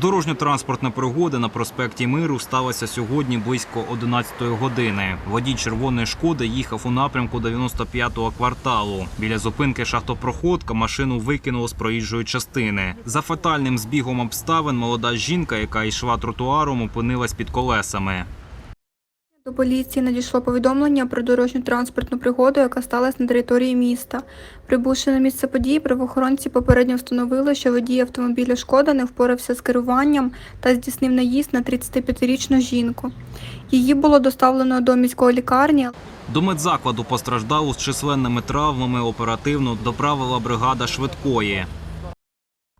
Дорожньо-транспортна пригода на проспекті Миру сталася сьогодні близько 11-ї години. Водій червоної шкоди їхав у напрямку 95-го кварталу. Біля зупинки шахтопроходка машину викинуло з проїжджої частини. За фатальним збігом обставин молода жінка, яка йшла тротуаром, опинилась під колесами. До поліції надійшло повідомлення про дорожню транспортну пригоду, яка сталася на території міста. Прибувши на місце події, правоохоронці попередньо встановили, що водій автомобіля Шкода не впорався з керуванням та здійснив наїзд на 35-річну жінку. Її було доставлено до міської лікарні, До медзакладу постраждалу з численними травмами оперативно доправила бригада швидкої.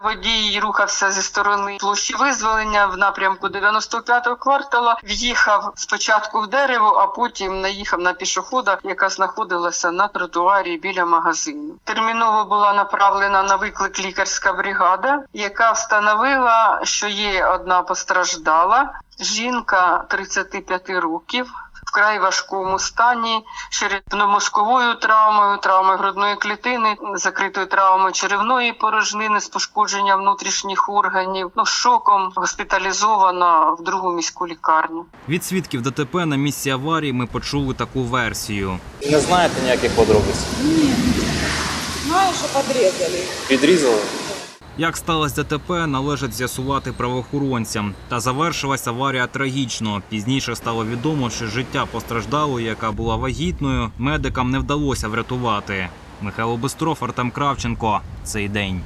Водій рухався зі сторони площі визволення в напрямку 95-го квартала. В'їхав спочатку в дерево, а потім наїхав на пішохода, яка знаходилася на тротуарі біля магазину. Терміново була направлена на виклик лікарська бригада, яка встановила, що є одна постраждала. Жінка 35 років. Вкрай важкому стані черепно-мозковою травмою, травмою грудної клітини, закритою травмою черевної порожнини з пошкодженням внутрішніх органів. Ну, шоком госпіталізована в другу міську лікарню. Від свідків ДТП на місці аварії ми почули таку версію. Не знаєте ніяких подробиць? Знаю, що подрізали. Підрізали? Як сталося ДТП, належить з'ясувати правоохоронцям. Та завершилась аварія трагічно. Пізніше стало відомо, що життя постраждалої, яка була вагітною, медикам не вдалося врятувати. Михайло Бистров, Артем Кравченко. Цей день.